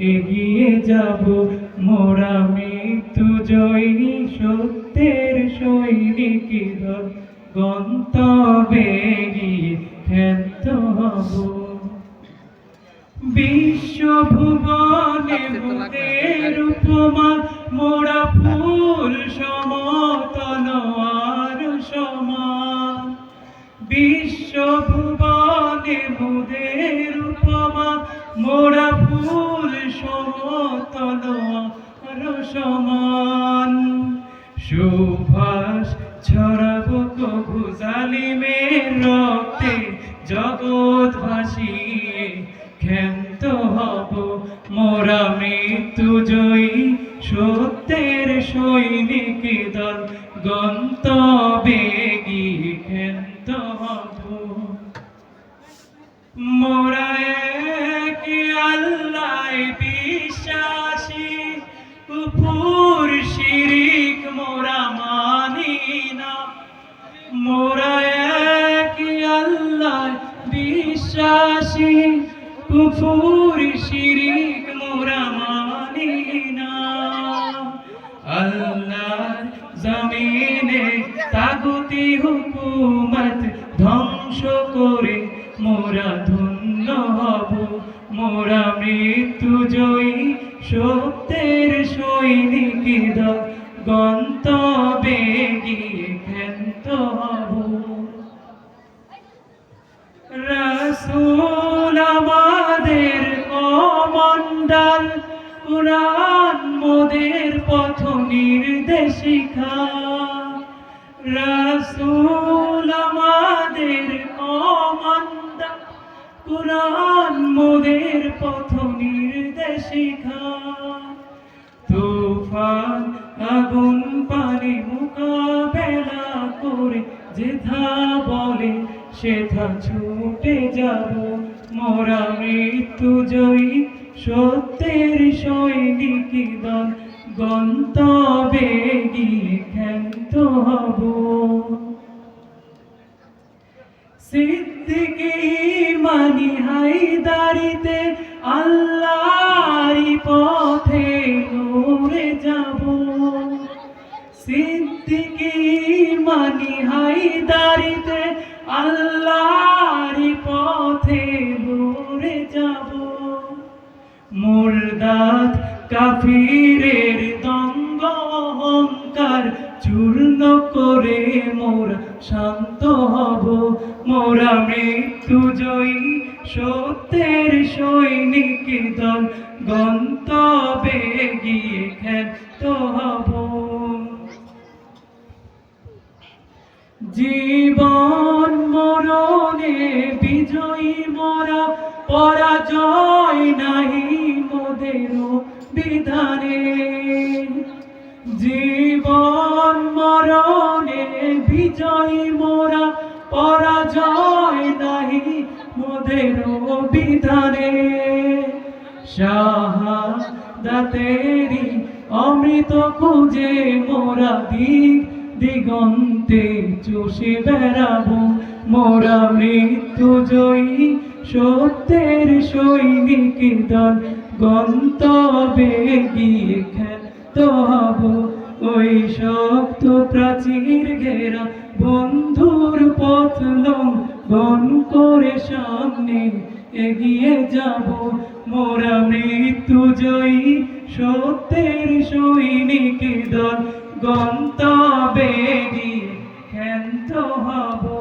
এগিয়ে যাব। মোরা মৃত্যু জয়ী সত্যের সৈনিক গন্তবে গন্তব্যে গিয়ে ক্ষান্ত হব। বিশ্বভুবনে মোদের উপমা মোরা ফুল মোরা ফুল সমতল সমান সুভাষ ছড়াবো কবু জালিমের রক্তে জগৎ ক্ষান্ত হব মোরা মৃত্যু জয়ী সত্যের সৈনিক দল গন্তব্যে গিয়ে ক্ষান্ত হব। মোরা মোরা এক আল্লাহ বিশ্বাসী। কুপুর শিরিক মোরা মানি না। আল্লাহর জমিনে তাগুতি হুকুমত ধ্বংস করে মোরা ধন্য হব। মোরা মৃত্যু জয়ী সত্যের সৈনিক দল গন্তব্যে গিয়ে রসুল আমাদের কমন্ডাল কুরআন মোদের পথ নির্দেশিকা। রসুল আমাদের কমন্ডাল কুরআন মোদের পথ নির্দেশিকা। তুফান আগুন পানি করে যেথা বলে সেথা ছুটে যাব। মোরা মৃত্যু জয়ী, সত্যের সৈনিক দল। গন্তব্যে গিয়ে ক্ষান্ত হব। সিদ্দিকি মানি হাইদারিতে আল্লাহরি পথে নূরে যাব। সিদ্দিকি হাইদারিতে আল্লাহরি পথে নূরে যাব। মুর্দাত কাফিরের দঙ্গ অহংকার চূর্ণ করে মোরা শান্ত হব। মোরা মৃত্যু জয়ী সত্যের সৈনিক দল গন্তব্যে গিয়ে খ্যাত হব। জীবন মরণে বিজয়ী মরা, পরাজয় নাহি মোদের বিধানে। জীবন মরণে বিজয়ী মোরা, পরাজয় নাহি মোদের বিধানে। শাহাদাতেরি অমৃত খুঁজে মোরা দিক দিগন্তে চষে বেড়াবো মোরা মৃত্যু জয়ী সত্যের সৈনিক দল। গন্তব্যে গিয়ে খ্যাত হব। ওই শক্ত প্রাচীর ঘেরা বন্ধুর পথ লঙ্ঘন করে সামনে এগিয়ে যাব। মোরা মৃত্যু জয়ী সত্যের সৈনিক দল। গন্তব্যে ক্ষান্ত হব।